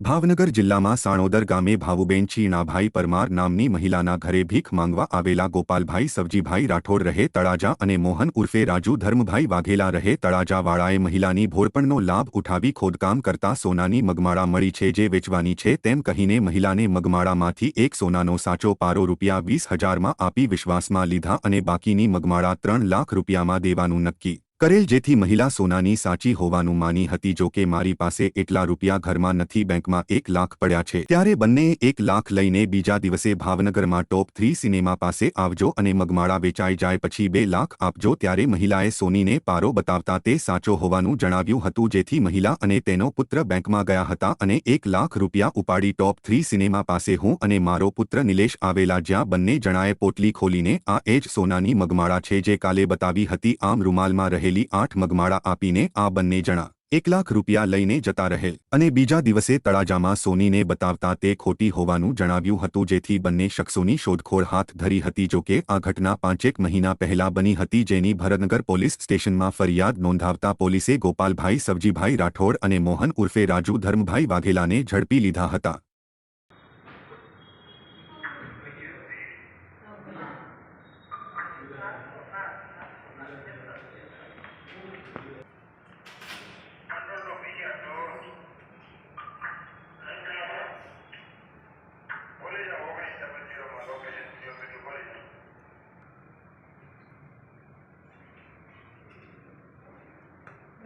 ભાવનગર જિલ્લામાં સાણોદર ગામે ભાવુબેન ચીણાભાઈ પરમાર નામની મહિલાના ઘરે ભીખ માંગવા આવેલા ગોપાલભાઈ સવજીભાઈ રાઠોડ રહે તળાજા અને મોહન ઉર્ફે રાજુ ધર્મભાઈ વાઘેલા રહે તળાજાવાળાએ મહિલાની ભોરપણનો લાભ ઉઠાવી ખોદકામ કરતા સોનાની મગમાળા મળી છે જે વેચવાની છે તેમ કહીને મહિલાને મગમાળામાંથી એક સોનાનો સાચો પારો રૂપિયા વીસ હજારમાં આપી વિશ્વાસમાં લીધા અને બાકીની મગમાળા ત્રણ લાખ રૂપિયામાં દેવાનું નક્કી. કરેલ જેથી મહિલા સોનાની સાચી હોવાનું માની હતી જો કે મારી પાસે એટલા રૂપિયા ઘરમાં નથી, બેંકમાં એક લાખ પડ્યા છે. ત્યારે બંનેએ એક લાખ લઈને બીજા દિવસે ભાવનગરમાં ટોપ થ્રી સિનેમા પાસે આવજો અને મગમાળા વેચાઈ જાય પછી બે લાખ આપજો. ત્યારે મહિલાએ સોનીને પારો બતાવતા તે સાચો હોવાનું જણાવ્યું હતું, જેથી મહિલા અને તેનો પુત્ર બેંકમાં ગયા હતા અને એક લાખ રૂપિયા ઉપાડી ટોપ થ્રી સિનેમા પાસે હું અને મારો પુત્ર નિલેશ આવેલા જ્યાં બંને જણાએ પોટલી ખોલીને આ એ જ સોનાની મગમાળા છે જે કાલે બતાવી હતી. આમ રૂમાલમાં રહેલી આઠ મગમાળા આપીને આ બંને જણા એક લાખ રૂપિયા લઈને જતા રહેલ અને બીજા દિવસે તળાજામાં સોનીને બતાવતા તે ખોટી હોવાનું જણાવ્યું હતું, જેથી બંને શખ્સોની શોધખોળ હાથ ધરી હતી જોકે આ ઘટના પાંચેક મહિના પહેલા બની હતી, જેની ભરતનગર પોલીસ સ્ટેશનમાં ફરિયાદ નોંધાવતા પોલીસે ગોપાલભાઈ, સવજીભાઈ રાઠોડ અને મોહન ઉર્ફે રાજુ ધર્મભાઈ વાઘેલાને ઝડપી લીધા હતા.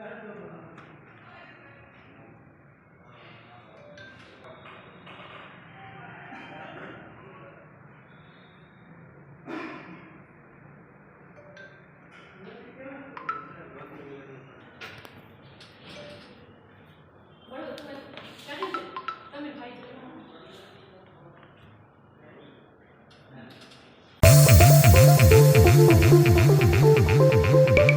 Thank you.